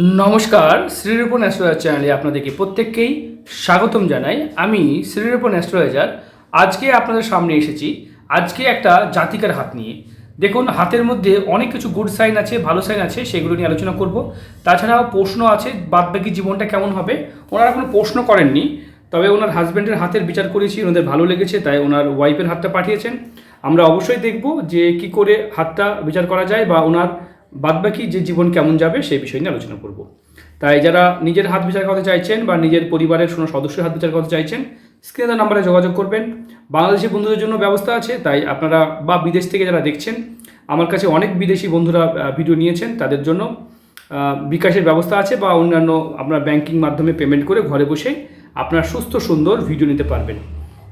নমস্কার শ্রীরূপন অ্যাস্ট্রোলজার চ্যানেলে আপনাদেরকে প্রত্যেককেই স্বাগতম জানাই। আমি শ্রীরূপন অ্যাস্ট্রোলজার। আজকে আপনাদের সামনে এসেছি। আজকে একটা জাতিকার হাত নিয়ে। দেখুন, হাতের মধ্যে অনেক কিছু গুড সাইন আছে, ভালো সাইন আছে, সেগুলো নিয়ে আলোচনা করব। তাছাড়াও প্রশ্ন আছে, বাদবাকি জীবনটা কেমন হবে? ওনারা কোনো প্রশ্ন করেননি, তবে ওনার হাজব্যান্ডের হাতের বিচার করেছি, ওনাদের ভালো লেগেছে, তাই ওনার ওয়াইফের হাতটা পাঠিয়েছেন। আমরা অবশ্যই দেখব যে কি করে হাতটা বিচার করা যায় বা ওনার বাদবাকি যে জীবন কেমন যাবে সেই বিষয় নিয়ে আলোচনা করব। তাই যারা নিজের হাত বিচার করতে চাইছেন বা নিজের পরিবারের কোনো সদস্যের হাত বিচার করতে চাইছেন, স্ক্রিনে নাম্বারে যোগাযোগ করবেন। বাংলাদেশি বন্ধুদের জন্য ব্যবস্থা আছে, তাই আপনারা বা বিদেশ থেকে যারা দেখছেন, আমার কাছে অনেক বিদেশি বন্ধুরা ভিডিও নিয়েছেন, তাদের জন্য বিকাশের ব্যবস্থা আছে বা অন্যান্য আপনার ব্যাংকিং মাধ্যমে পেমেন্ট করে ঘরে বসে আপনার সুস্থ, সুন্দর ভিডিও নিতে পারবেন।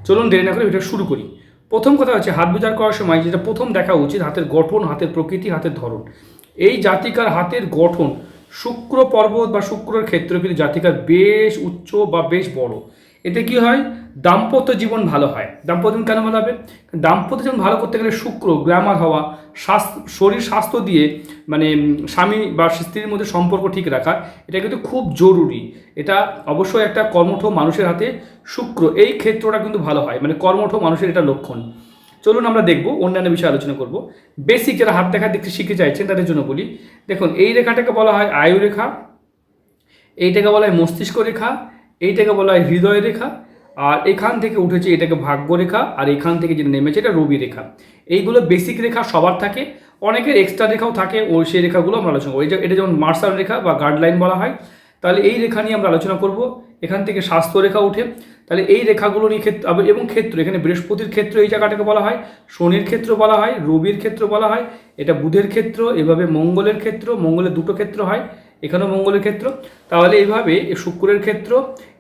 চলুন দেরি না করে ভিডিও শুরু করি। প্রথম কথা হচ্ছে হাত বিচার করার সময় যেটা প্রথম দেখা উচিত, হাতের গঠন, হাতের প্রকৃতি, হাতের ধরন। এই জাতিকার হাতের গঠন শুক্র পর্বত বা শুক্রের ক্ষেত্রে কিন্তু জাতিকার বেশ উচ্চ বা বেশ বড়। এতে কি হয়? দাম্পত্য জীবন ভালো হয়। দাম্পত্য জীবন কেন ভালো হবে? দাম্পত্য জীবন ভালো করতে গেলে শুক্র গ্রামার হওয়া, স্বাস্থ্য, শরীর স্বাস্থ্য দিয়ে মানে স্বামী বা স্ত্রীর মধ্যে সম্পর্ক ঠিক রাখা, এটা কিন্তু খুব জরুরি। এটা অবশ্যই একটা কর্মঠ মানুষের হাতে শুক্র। এই ক্ষেত্রটা কিন্তু ভালো হয়। মানে কর্মঠ মানুষের এটা লক্ষণ। চলুন আমরা দেখব, অন্যান্য বিষয়ে আলোচনা করব। বেসিক যারা হাত দেখা দেখতে শিখতে চাইছেন, তাদের জন্য বলি, দেখুন, এই রেখাটাকে বলা হয় আয়ু রেখা, এইটাকে বলা হয় মস্তিষ্ক রেখা, এইটাকে বলা হয় হৃদয় রেখা, আর এখান থেকে উঠেছে এটাকে ভাগ্য রেখা, আর এখান থেকে যেটা নেমেছে এটা রবি রেখা। এইগুলো বেসিক রেখা, সবার থাকে, অনেকের এক্সট্রা রেখাও থাকে, ও সেই রেখাগুলো আমরা আলোচনা যে- এটা যেমন মার্শাল রেখা বা গার্ডলাইন বলা হয়, তাহলে এই রেখা নিয়ে আমরা আলোচনা করব। এখান থেকে স্বাস্থ্য রেখা উঠে তাহলে এই রেখাগুলো নিয়ে ক্ষেত্র এবং ক্ষেত্র, এখানে বৃহস্পতির ক্ষেত্র এই জায়গাটাকে বলা হয়, শনির ক্ষেত্র বলা হয়, রবির ক্ষেত্র বলা হয়, এটা বুধের ক্ষেত্র, এভাবে মঙ্গলের ক্ষেত্র মঙ্গলের দুটো ক্ষেত্র হয়, এখানেও মঙ্গলের ক্ষেত্র, তাহলে এইভাবে শুক্রের ক্ষেত্র,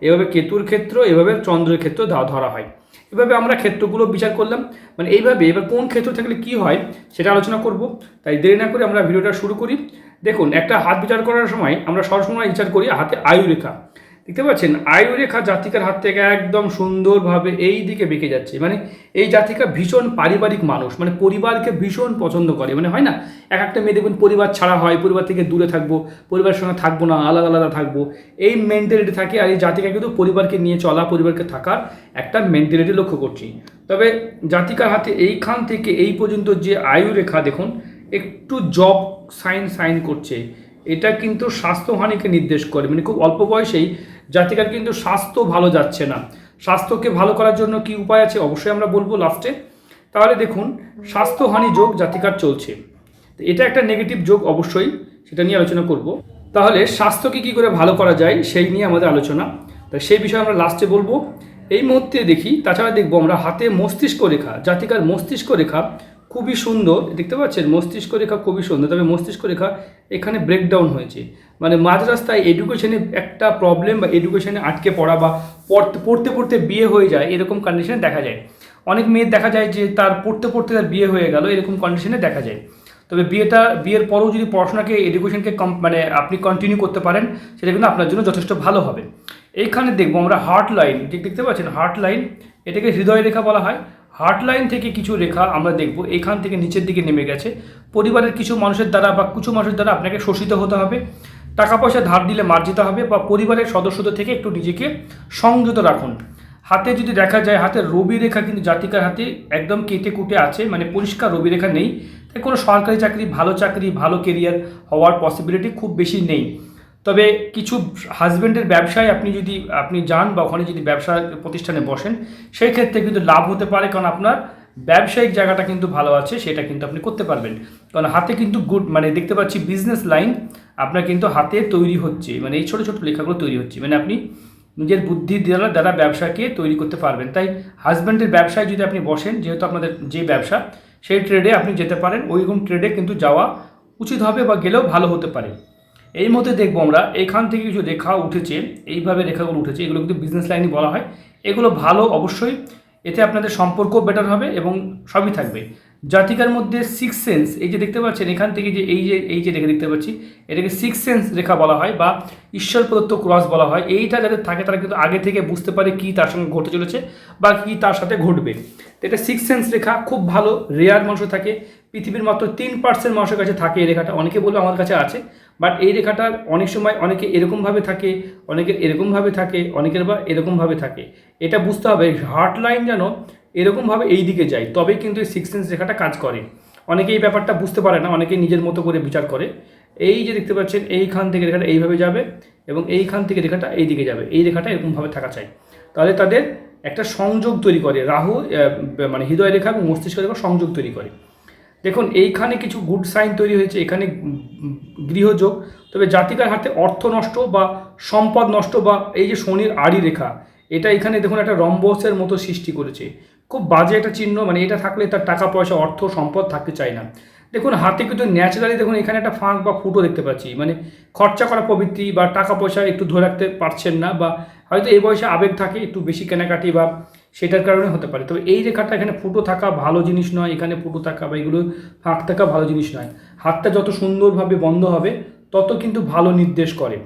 এভাবে কেতুর ক্ষেত্র, এভাবে চন্দ্রের ক্ষেত্র ধরা হয়। এভাবে আমরা ক্ষেত্রগুলো বিচার করলাম মানে এইভাবে এবার কোন ক্ষেত্র থাকলে কি হয় সেটা আলোচনা করব, তাই দেরি না করে আমরা ভিডিওটা শুরু করি। দেখুন, একটা হাত বিচার করার সময় আমরা সবসময় বিচার করি হাতে আয়ু রেখা। দেখতে পাচ্ছেন? আয়ু রেখা জাতিকার হাত থেকে একদম সুন্দরভাবে এই দিকে বেঁকে যাচ্ছে। মানে এই জাতিকা ভীষণ পারিবারিক মানুষ মানে পরিবারকে ভীষণ পছন্দ করে। মানে হয় না? এক একটা মেয়ে দেখবেন পরিবার ছাড়া হয়, পরিবার থেকে দূরে থাকব, পরিবারের সঙ্গে থাকব না, আলাদা আলাদা থাকব। এই মেন্টালিটি থাকে আর এই জাতিকা কিন্তু পরিবারকে নিয়ে চলা, পরিবারকে থাকার একটা মেন্টালিটি লক্ষ্য করছি। তবে জাতিকার হাতে এইখান থেকে এই পর্যন্ত যে আয়ু রেখা দেখুন, একটু জব সাইন সাইন করছে। এটা কিন্তু স্বাস্থ্যহানিকে নির্দেশ করে। মানে খুব অল্প বয়সেই জাতিকার কিন্তু স্বাস্থ্য ভালো যাচ্ছে না। স্বাস্থ্যকে ভালো করার জন্য কি উপায় আছে অবশ্যই আমরা বলব লাস্টে তাহলে দেখুন, স্বাস্থ্যহানি যোগ জাতিকার চলছে। এটা একটা নেগেটিভ যোগ অবশ্যই, সেটা নিয়ে আলোচনা করব। তাহলে স্বাস্থ্যকে কী করে ভালো করা যায়, সেই নিয়ে আমাদের আলোচনা। তো সেই বিষয়ে আমরা লাস্টে বলব। এই মুহূর্তে দেখি, তাছাড়া দেখব আমরা হাতে মস্তিষ্ক রেখা, জাতিকার মস্তিষ্ক রেখা খুবই সুন্দর, দেখতে পাচ্ছেন? মস্তিষ্ক রেখা খুবই সুন্দর, তবে মস্তিষ্ক রেখা এখানে ব্রেকডাউন হয়েছে। মানে মাঝ রাস্তায় এডুকেশনে একটা প্রবলেম বা এডুকেশনে আটকে পড়া বা পড়তে পড়তে পড়তে বিয়ে হয়ে যায়, এরকম কন্ডিশনে দেখা যায়। অনেক মেয়ের দেখা যায় যে তার পড়তে পড়তে তার বিয়ে হয়ে গেল, এরকম কন্ডিশনে দেখা যায়। তবে বিয়েটা, বিয়ের পরেও যদি পড়াশোনাকে এডুকেশনকে কম মানে আপনি কন্টিনিউ করতে পারেন, সেটা কিন্তু আপনার জন্য যথেষ্ট ভালো হবে। এইখানে দেখব আমরা হার্ট লাইন ঠিক দেখতে পাচ্ছেন? হার্ট লাইন এটাকে হৃদয় রেখা বলা হয়। হার্ট লাইন থেকে কিছু রেখা আমরা দেখব। এখান থেকে নিচের দিকে নেমে গেছে। পরিবারের কিছু মানুষের দ্বারা বা কিছু মানুষের দ্বারা আপনাকে শোষিত হতে হবে। টাকা পয়সা ধার দিলে মার্জিত হবে বা পরিবারের সদস্যদের থেকে একটু নিজেকে সংযত রাখুন। হাতে যদি দেখা যায়, হাতে রবি রেখা কিন্তু জাতিকার হাতে একদম কেটে কুটে আছে মানে পরিষ্কার রবি রেখা নেই। তাই কোনো সরকারি চাকরি, ভালো চাকরি, ভালো কেরিয়ার হওয়ার পসিবিলিটি খুব বেশি নেই। তবে কিছু হাজব্যান্ডের ব্যবসায় আপনি যদি, আপনি যান বা ওখানে যদি ব্যবসা প্রতিষ্ঠানে বসেন, সেই ক্ষেত্রে কিন্তু লাভ হতে পারে, কারণ আপনার ব্যবসায়িক জায়গাটা কিন্তু ভালো আছে, সেটা কিন্তু আপনি করতে পারবেন। কারণ হাতে কিন্তু গুড মানে দেখতে পাচ্ছি বিজনেস লাইন আপনার কিন্তু হাতে তৈরি হচ্ছে মানে এই ছোটো ছোটো লেখাগুলো তৈরি হচ্ছে। মানে আপনি নিজের বুদ্ধি দ্বারা দ্বারা ব্যবসাকে তৈরি করতে পারবেন। তাই হাজব্যান্ডের ব্যবসায় যদি আপনি বসেন, যেহেতু আপনাদের যে ব্যবসা, সেই ট্রেডে আপনি যেতে পারেন, ওইরকম ট্রেডে কিন্তু যাওয়া উচিত হবে বা গেলেও ভালো হতে পারে। এই মধ্যে দেখব আমরা, এখান থেকে কিছু রেখা উঠেছে, এইভাবে রেখাগুলো উঠেছে, এগুলো কিন্তু বিজনেস লাইনই বলা হয়। এগুলো ভালো অবশ্যই, এতে আপনাদের সম্পর্ক বেটার হবে এবং সবই থাকবে। জাতিকার মধ্যে সিক্স সেন্স এই যে দেখতে পাচ্ছেন, এখান থেকে যে এই যে এই যে রেখা দেখতে পাচ্ছি, এটাকে সিক্স সেন্স রেখা বলা হয় বা ঈশ্বর প্রদত্ত ক্রস বলা হয়। এইটা যাদের থাকে তারা কিন্তু আগে থেকে বুঝতে পারে কি তার সঙ্গে ঘটে চলেছে বা কি তার সাথে ঘটবে। তো এটা সিক্স সেন্স রেখা খুব ভালো রেয়ার মানুষ থাকে। পৃথিবীর মাত্র তিন পার্সেন্ট মানুষের কাছে থাকে এই রেখাটা। অনেকে বলবে আমার কাছে আছে বাট এই রেখাটা অনেক সময় অনেকে এরকমভাবে থাকে অনেকের এরকমভাবে থাকে, অনেকের বা এরকমভাবে থাকে। এটা বুঝতে হবে হার্ট লাইন যেন এরকমভাবে এই দিকে যায়, তবেই কিন্তু এই সিক্স সেন্স রেখাটা কাজ করে। অনেকে এই ব্যাপারটা বুঝতে পারে না, অনেকে নিজের মতো করে বিচার করে। এই যে দেখতে পাচ্ছেন, এইখান থেকে রেখাটা এইভাবে যাবে এবং এইখান থেকে রেখাটা এই দিকে যাবে। এই রেখাটা এরকমভাবে থাকা চাই। তাহলে তাদের একটা সংযোগ তৈরি করে, রাহু মানে হৃদয় রেখা এবং মস্তিষ্ক রেখা সংযোগ তৈরি করে। দেখুন, এইখানে কিছু গুড সাইন তৈরি হয়েছে, এখানে গৃহযোগ তবে জাতিকার হাতে অর্থ নষ্ট বা সম্পদ নষ্ট বা এই যে শনির আড়ি রেখা, এটা এখানে দেখুন একটা রম্বসের মতো সৃষ্টি করেছে। খুব বাজে একটা চিহ্ন মানে এটা থাকলে তার টাকা পয়সা অর্থ, সম্পদ থাকতে চায় না। দেখুন, হাতে কিন্তু ন্যাচারালি দেখুন, এখানে একটা ফাঁক বা ফুটো দেখতে পাচ্ছি। মানে খরচা করা প্রবৃত্তি বা টাকা পয়সা একটু ধরে রাখতে পারছেন না বা হয়তো এই বয়সে আবেগ থাকে, একটু বেশি কেনাকাটি বা সেটার কারণে হতে পারে। তবে এই রেখাটা এখানে ফুটো থাকা ভালো জিনিস নয়, এখানে ফুটো থাকা বা এগুলো ফাঁক থাকা ভালো জিনিস নয়। হাতটা যত সুন্দরভাবে বন্ধ হবে, তত কিন্তু ভালো নির্দেশ করে।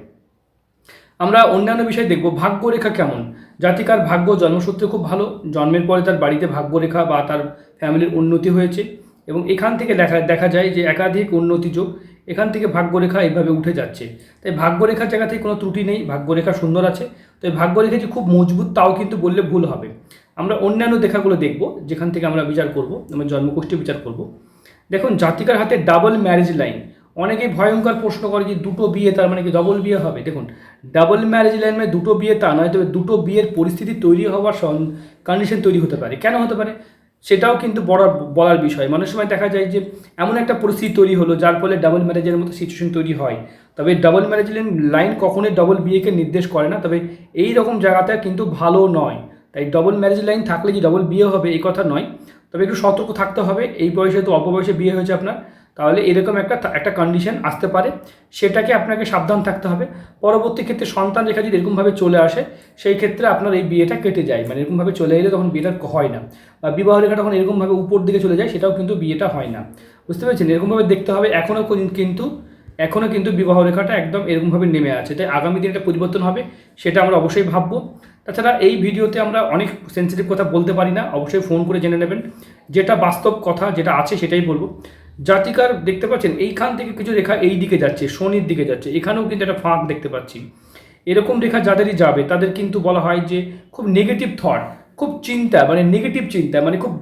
আমরা অন্যান্য বিষয় দেখব, ভাগ্যরেখা কেমন? জাতিকার ভাগ্য জন্মসূত্রে খুব ভালো, জন্মের পরে তার বাড়িতে ভাগ্যরেখা বা তার ফ্যামিলির উন্নতি হয়েছে। এবং এখান থেকে দেখা দেখা যায় যে একাধিক উন্নতি যোগ এখান থেকে ভাগ্যরেখা এইভাবে উঠে যাচ্ছে। তাই ভাগ্যরেখার জায়গা থেকে কোনো ত্রুটি নেই, ভাগ্যরেখা সুন্দর আছে। তাই ভাগ্যরেখা যে খুব মজবুত তাও কিন্তু বললে ভুল হবে। আমরা অন্যান্য দেখাগুলো দেখব, যেখান থেকে আমরা বিচার করব, আমরা জন্মগোষ্ঠী বিচার করব। দেখুন, জাতিকার হাতে ডাবল ম্যারেজ লাইন অনেকেই ভয়ঙ্কর প্রশ্ন করে যে দুটো বিয়ে তার মানে কি ডবল বিয়ে হবে? দেখুন ডাবল ম্যারেজ লাইন মানে দুটো বিয়ে তা নয়, তবে দুটো বিয়ের পরিস্থিতি তৈরি হওয়ার কন্ডিশন তৈরি হতে পারে। কেন হতে পারে? সেটাও কিন্তু বড় বলার বিষয়। মানুষ সময় দেখা যায় যে এমন একটা পরিস্থিতি তৈরি হলো, যার ফলে ডাবল ম্যারেজের মতো সিচুয়েশন তৈরি হয়। তবে ডাবল ম্যারেজ লাইন কখনোই ডবল বিয়েকে নির্দেশ করে না, তবে এই রকম জায়গাটা কিন্তু ভালো নয়। তাই ডবল ম্যারেজ লাইন থাকলে যে ডবল বিয়ে হবে এই কথা নয়। তবে একটু সতর্ক থাকতে হবে। এই বয়সে তো অল্প বয়সে বিয়ে হয়েছে আপনার। তাহলে এরকম একটা একটা কন্ডিশন আসতে পারে। সেটাকে আপনাকে সাবধান থাকতে হবে। পরবর্তী ক্ষেত্রে সন্তান রেখা যদি এরকমভাবে চলে আসে, সেই ক্ষেত্রে আপনার এই বিয়েটা কেটে যায়। মানে এরকমভাবে চলে এলে তখন বিয়েটা হয় না। বা বিবাহ রেখা তখন এরকমভাবে উপর দিকে চলে যায়, সেটাও কিন্তু বিয়েটা হয় না। বুঝতে পেরেছেন? এরকমভাবে দেখতে হবে। এখনও কিন্তু এখনও কিন্তু বিবাহ রেখাটা একদম এরকমভাবে নেমে আছে। তাই আগামী দিনে একটা পরিবর্তন হবে, সেটা আমরা অবশ্যই ভাববো। তাছাড়া এই ভিডিওতে আমরা অনেক সেন্সিটিভ কথা বলতে পারি না। অবশ্যই ফোন করে জেনে নেবেন। যেটা বাস্তব কথা, যেটা আছে, সেটাই বলব। জাতিকার দেখতে পাচ্ছেন, এইখান থেকে কিছু রেখা এই দিকে যাচ্ছে, শনির দিকে যাচ্ছে, এখানেও কিন্তু একটা ফাঁক দেখতে পাচ্ছি। এরকম রেখা যাদেরই যাবে, তাদের কিন্তু বলা হয় যে খুব নেগেটিভ থট খুব চিন্তা মানে নেগেটিভ চিন্তা মানে খুব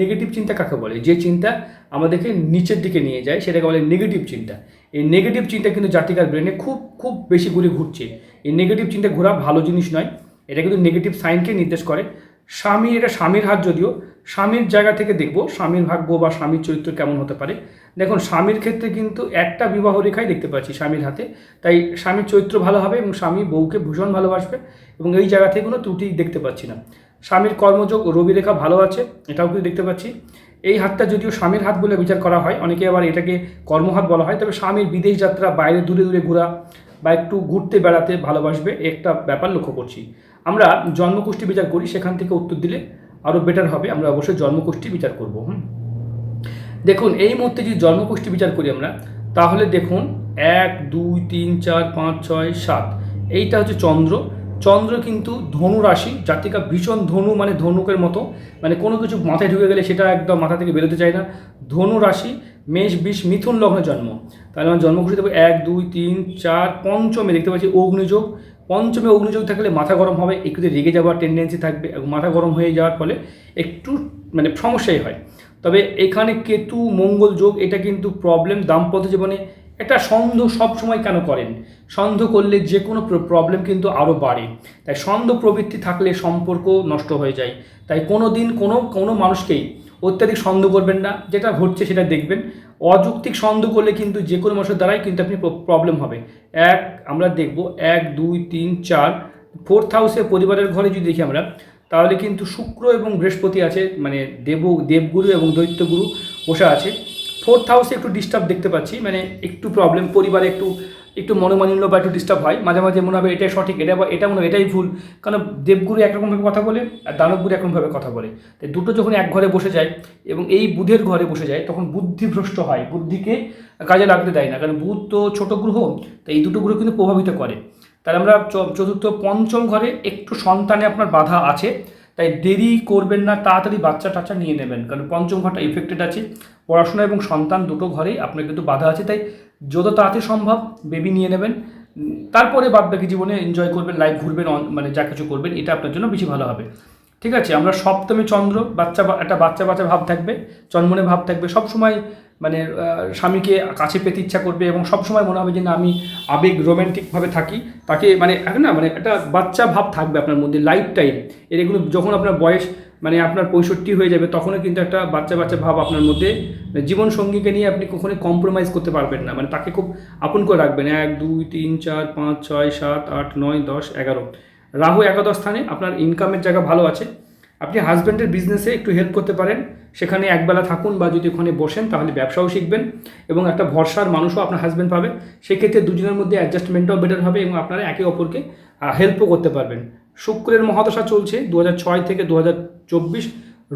নেগেটিভ চিন্তা কাকে বলে? যে চিন্তা আমাদেরকে নিচের দিকে নিয়ে যায়, সেটাকে বলে নেগেটিভ চিন্তা। এই নেগেটিভ চিন্তা কিন্তু জাতিকার ব্রেনে খুব খুব বেশি ঘুরে ঘুরছে। এই নেগেটিভ চিন্তা ঘোরা ভালো জিনিস নয়, এটা কিন্তু নেগেটিভ সাইনকে নির্দেশ করে। স্বামী, এটা স্বামীর হাত যদিও স্বামীর জায়গা থেকে দেখব, স্বামীর ভাগ্য বা স্বামীর চরিত্র কেমন হতে পারে। দেখুন, স্বামীর ক্ষেত্রে কিন্তু একটা বিবাহ রেখাই দেখতে পাচ্ছি স্বামীর হাতে। তাই স্বামীর চরিত্র ভালো হবে এবং স্বামী বউকে ভীষণ ভালোবাসবে এবং এই জায়গা থেকে কোনো ত্রুটি দেখতে পাচ্ছি না। স্বামীর কর্মযোগ রবি রেখা ভালো আছে, এটাও কিন্তু দেখতে পাচ্ছি। এই হাতটা যদিও স্বামীর হাত বলে বিচার করা হয়, অনেকে আবার এটাকে কর্মহাত বলা হয়, তবে স্বামীর বিদেশ যাত্রা, বাইরে দূরে দূরে ঘোরা বা একটু ঘুরতে বেড়াতে ভালোবাসবে একটা ব্যাপার লক্ষ্য করছি। আমরা জন্মকুষ্ঠী বিচার করি, সেখান থেকে উত্তর দিলে আরও বেটার হবে, আমরা অবশ্যই জন্মকুষ্ঠী বিচার করব, হুম? দেখুন, এই মুহূর্তে যদি জন্মকুষ্ঠী বিচার করি আমরা, তাহলে দেখুন, এক, দুই, তিন, চার, পাঁচ, ছয়, সাত, এইটা হচ্ছে চন্দ্র। চন্দ্র কিন্তু ধনু রাশি, জাতিকা ভীষণ ধনু মানে ধনুকের মতো মানে কোনো কিছু মাথায় ঢুকে গেলে সেটা একদম মাথা থেকে বেরোতে চায় না। ধনু রাশি, মেষ, বিষ, মিথুন লগ্নে জন্ম। তাহলে আমার জন্মকুষ্ঠী দেবো এক, দুই, তিন, চার, পঞ্চমে দেখতে পাচ্ছি অগ্নিযোগ। পঞ্চমে অগ্নিযোগ থাকলে মাথা গরম হবে, একটু রেগে যাওয়ার টেন্ডেন্সি থাকবে এবং মাথা গরম হয়ে যাওয়ার ফলে একটু মানে সমস্যাই হয়। তবে এখানে কেতু, মঙ্গল যোগ, এটা কিন্তু প্রবলেম দাম্পত্য জীবনে একটা সন্দেহ সবসময় কেন করেন? সন্দেহ করলে যে কোনো প্রবলেম কিন্তু আরও বাড়ে। তাই সন্দেহ প্রবৃত্তি থাকলে সম্পর্ক নষ্ট হয়ে যায়। তাই কোনো দিন কোনো কোনো মানুষকেই অত্যাধিক সন্দেহ করবেন না। যেটা ঘটছে সেটা দেখবেন। অযৌক্তিক সন্দেহ করলে কিন্তু যে কোনো মানুষের দ্বারাই কিন্তু আপনি প্রবলেম হবে। এক, আমরা দেখব, এক, দুই, তিন, চার ফোর্থ হাউসে পরিবারের ঘরে যদি দেখি আমরা, তাহলে কিন্তু শুক্র এবং বৃহস্পতি আছে মানে দেব, দেবগুরু এবং দৈত্যগুরু বসে আছে। ফোর্থ হাউসে একটু ডিস্টার্ব দেখতে পাচ্ছি মানে একটু প্রবলেম পরিবারে একটু একটু মনোমালিন্য বা একটু ডিস্টার্ব হয়, মাঝে মাঝে মনে হবে এটাই সঠিক, এটা বা এটা মনে হবে, এটাই ভুল। কারণ দেবগুরু একরকমভাবে কথা বলে আর দানবগুরু একরকমভাবে কথা বলে। তাই দুটো যখন এক ঘরে বসে যায় এবং এই বুধের ঘরে বসে যায়, তখন বুদ্ধিভ্রষ্ট হয়, বুদ্ধিকে কাজে লাগতে দেয় না। কারণ বুধ তো ছোটো গ্রহ তো এই দুটো গ্রহ কিন্তু প্রভাবিত করে। তাহলে আমরা চতুর্থ, পঞ্চম ঘরে একটু সন্তানে আপনার বাধা আছে, তাই দেরি করবেন না, তাড়াতাড়ি বাচ্চা টাচ্চা নিয়ে নেবেন। কারণ পঞ্চম ঘরটা ইফেক্টেড আছে। পড়াশোনা এবং সন্তান দুটো ঘরেই আপনার কিন্তু বাধা আছে। তাই যত তাড়াতাড়ি সম্ভব বেবি নিয়ে নেবেন। তারপরে বাদ বাকি জীবনে এনজয় করবেন লাইফ ঘুরবেন মানে যা কিছু করবেন, এটা আপনার জন্য বেশি ভালো হবে। ঠিক আছে? আমরা সপ্তমে চন্দ্র, বাচ্চা একটা বাচ্চা বাচ্চা ভাব থাকবে চন্মনে ভাব থাকবে। সব সময় মানে স্বামীকে কাছে পেতে ইচ্ছা করবে এবং সব সময় মনে হবে যে, না, আমি আবেগ রোমান্টিকভাবে থাকি। তাকে মানে না মানে একটা বাচ্চা ভাব থাকবে আপনার মধ্যে লাইফ টাইম এর এগুলো যখন আপনার বয়স মানে আপনার পঁয়ষট্টি হয়ে যাবে, তখনও কিন্তু একটা বাচ্চা বাচ্চা ভাব আপনার মধ্যে জীবন সঙ্গীকে নিয়ে আপনি কখনোই কম্প্রোমাইজ করতে পারবেন না। মানে তাকে খুব আপন করে রাখবেন। এক, দুই, তিন, চার, পাঁচ, ছয়, সাত, আট, নয়, দশ, এগারো। রাহু একাদশ স্থানে আপনার ইনকামের জায়গা ভালো আছে। আপনি হাজব্যান্ডের বিজনেসে একটু হেল্প করতে পারেন। সেখানে একবেলা থাকুন বা যদি ওখানে বসেন, তাহলে ব্যবসাও শিখবেন এবং একটা ভরসার মানুষও আপনার হাজব্যান্ড পাবে। সেক্ষেত্রে দুজনের মধ্যে অ্যাডজাস্টমেন্টটাও বেটার হবে এবং আপনারা একে অপরকে হেল্পও করতে পারবেন। শুক্রের মহাদশা চলছে দু থেকে দু হাজার চব্বিশ,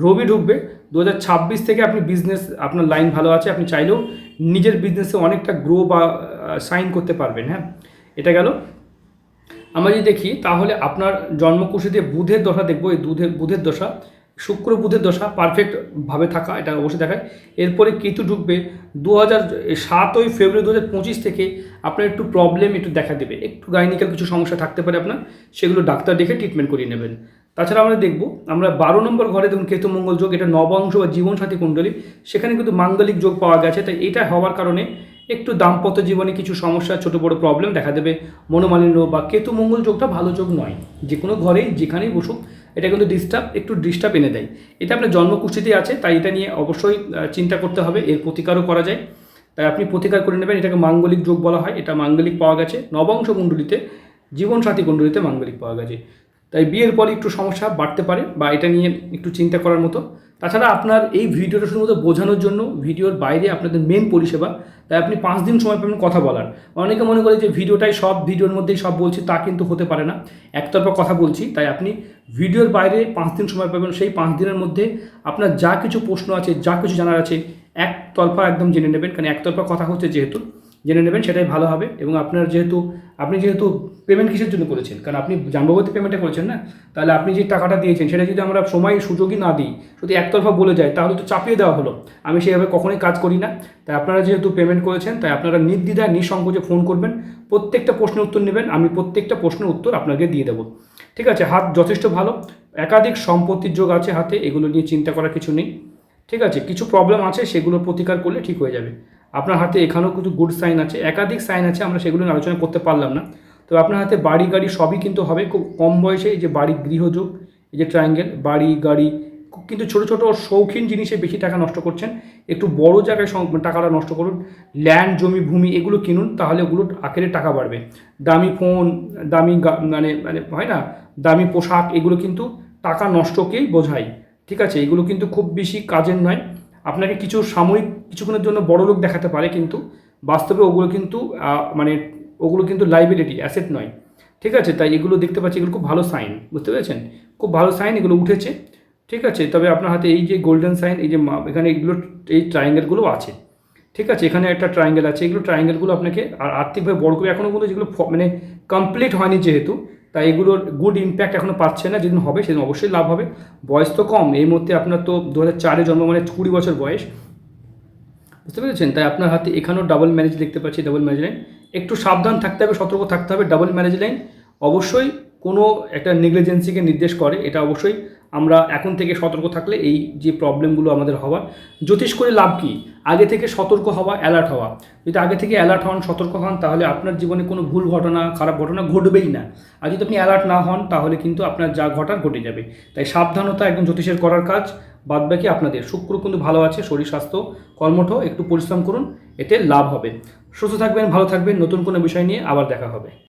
রবি ঢুকবে। দু হাজার ছাব্বিশ থেকে আপনি বিজনেস আপনার লাইন ভালো আছে, আপনি চাইলেও নিজের বিজনেসে অনেকটা গ্রো বা সাইন করতে পারবেন হ্যাঁ? এটা গেল। আমরা যদি দেখি, তাহলে আপনার জন্মকুশিতে বুধের দশা দেখব, এই দুধের বুধের দশা। শুক্র বুধের দশা পারফেক্টভাবে থাকা, এটা অবশ্যই দেখায়। এরপরে কেতু ঢুকবে দু হাজার সাতই ফেব্রুয়ারি দু হাজার পঁচিশ থেকে আপনার একটু প্রবলেম একটু দেখা দেবে। একটু গাইনিক্যাল কিছু সমস্যা থাকতে পারে আপনার, সেগুলো ডাক্তার দেখে ট্রিটমেন্ট করিয়ে নেবেন। তাছাড়া আমরা দেখব, আমরা বারো নম্বর ঘরে দেখুন কেতু মঙ্গল যোগ, এটা নবাংশ বা জীবনসাথী কুণ্ডলী, সেখানে কিন্তু মাঙ্গলিক যোগ পাওয়া গেছে, তাই এটা হওয়ার কারণে একটু দাম্পত্য জীবনে কিছু সমস্যা, ছোট বড় প্রবলেম দেখা দেবে। মনোমালিন্য বা কেতু মঙ্গল যোগটা ভালো যোগ নয়। যে কোনো ঘরেই, যেখানেই বসুক, এটা কিন্তু ডিস্টার্ব একটু ডিস্টার্ব এনে দেয়। এটা আপনার জন্মকুষ্ঠিতে আছে, তাই এটা নিয়ে অবশ্যই চিন্তা করতে হবে, এর প্রতিকারও করা যায়। তাই আপনি প্রতিকার করে নেবেন, এটাকে মাঙ্গলিক যোগ বলা হয়, এটা মাঙ্গলিক পাওয়া গেছে। নবংশ কুণ্ডলিতে, জীবনসাথী কুণ্ডলিতে মাঙ্গলিক পাওয়া গেছে। তাই বিয়ের পরে একটু সমস্যা বাড়তে পারে বা এটা নিয়ে একটু চিন্তা করার মতো। তাছাড়া আপনার এই ভিডিওটা শুধুমাত্র বোঝানোর জন্য, ভিডিওর বাইরে আপনাদের মেন পরিষেবা, তাই আপনি পাঁচ দিন সময় পাবেন কথা বলার। অনেকে মনে করে যে ভিডিওটাই সব, ভিডিওর মধ্যেই সব বলছি, তা কিন্তু হতে পারে না। একতরফা কথা বলছি, তাই আপনি ভিডিওর বাইরে পাঁচ দিন সময় পাবেন, সেই পাঁচ দিনের মধ্যে আপনার যা কিছু প্রশ্ন আছে, যা কিছু জানার আছে, একতরফা একদম জেনে নেবেন। কারণ একতরফা কথা হচ্ছে যেহেতু জেনে নেবেন, সেটাই ভালো হবে। এবং আপনার যেহেতু, আপনি যেহেতু পেমেন্ট কিসের জন্য করেছেন? কারণ আপনি জানবাবতী পেমেন্টটা করেছেন না? তাহলে আপনি যে টাকাটা দিয়েছেন, সেটা যদি আমরা সময় সুযোগই না দিই শুধু একতরফা বলে যায় তাহলে তো চাপিয়ে দেওয়া হলো। আমি সেভাবে কখনোই কাজ করি না। তাই আপনারা যেহেতু পেমেন্ট করেছেন, তাই আপনারা নির্দ্বিধায়, নিঃসংকোচে ফোন করবেন। প্রত্যেকটা প্রশ্নের উত্তর নেবেন, আমি প্রত্যেকটা প্রশ্নের উত্তর আপনাকে দিয়ে দেবো। ঠিক আছে, হাত যথেষ্ট ভালো। একাধিক সম্পত্তির যোগ আছে হাতে, এগুলো নিয়ে চিন্তা করার কিছু নেই। ঠিক আছে, কিছু প্রবলেম আছে সেগুলো প্রতিকার করলে ঠিক হয়ে যাবে। আপনার হাতে এখানেও কিছু গুড সাইন আছে। একাধিক সাইন আছে, আমরা সেগুলো আলোচনা করতে পারলাম না। তো আপনার হাতে বাড়ি, গাড়ি সবই কিন্তু হবে। খুব কম বয়সে এই যে বাড়ি গৃহযোগ, এই যে ট্রায়াঙ্গেল বাড়ি, গাড়ি, কিন্তু ছোটো ছোটো শৌখিন জিনিসে বেশি টাকা নষ্ট করছেন। একটু বড় জায়গায় টাকাটা নষ্ট করুন। ল্যান্ড জমি, ভূমি এগুলো কিনুন, তাহলে ওগুলো আখেরে টাকা বাড়বে। দামি ফোন দামি মানে মানে হয় না? দামি পোশাক, এগুলো কিন্তু টাকা নষ্টকেই বোঝায়। ঠিক আছে? এগুলো কিন্তু খুব বেশি কাজের নয়। আপনাকে কিছু সাময়িক কিছুক্ষণের জন্য বড় লোক দেখাতে পারে কিন্তু বাস্তবে ওগুলো কিন্তু মানে ওগুলো কিন্তু লাইবিলিটি অ্যাসেট নয়। ঠিক আছে? তাই এগুলো দেখতে পাচ্ছি, এগুলো খুব ভালো সাইন বুঝতে পেরেছেন? খুব ভালো সাইন এগুলো উঠেছে। ঠিক আছে? তবে আপনার হাতে এই যে গোল্ডেন সাইন এই যে এখানে এগুলো, এই ট্রায়াঙ্গেলগুলো আছে। ঠিক আছে? এখানে একটা ট্রায়াঙ্গেল আছে। এগুলো ট্রায়াঙ্গেলগুলো আপনাকে আর আর্থিকভাবে বড় করে এখনও কিন্তু যেগুলো মানে কমপ্লিট হয়নি যেহেতু তাই এগুলোর গুড ইম্প্যাক্ট এখনও পাচ্ছে না, যেদিন হবে সেদিন অবশ্যই লাভ হবে। বয়স তো কম, এই মুহূর্তে আপনার তো দু হাজার চারে জন্ম মানে কুড়ি বছর বয়স। বুঝতে পেরেছেন? তাই আপনার হাতে এখানেও ডাবল ম্যারেজ দেখতে পাচ্ছি ডাবল ম্যারেজ লাইন একটু সাবধান থাকতে হবে, সতর্ক থাকতে হবে ডাবল ম্যারেজ লাইন অবশ্যই কোনো একটা নেগলিজেন্সিকে নির্দেশ করে, এটা অবশ্যই আমরা এখন থেকে সতর্ক থাকলে এই যে প্রবলেমগুলো আমাদের হওয়া জ্যোতিষ করে লাভ কি? আগে থেকে সতর্ক হওয়া অ্যালার্ট হওয়া। যদি আগে থেকে অ্যালার্ট হন, সতর্ক হন, তাহলে আপনার জীবনে কোনো ভুল ঘটনা, খারাপ ঘটনা ঘটবেই না। আর যদি আপনি অ্যালার্ট না হন, তাহলে কিন্তু আপনার যা ঘটার ঘটে যাবে। তাই সাবধানতা একদম জ্যোতিষের করার কাজ। বাদবাকি আপনাদের, শুক্র কিন্তু ভালো আছে, শরীর, স্বাস্থ্য, কর্মঠ, একটু পরিশ্রম করুন, এতে লাভ হবে। সুস্থ থাকবেন, ভালো থাকবেন, নতুন কোনো বিষয় নিয়ে আবার দেখা হবে।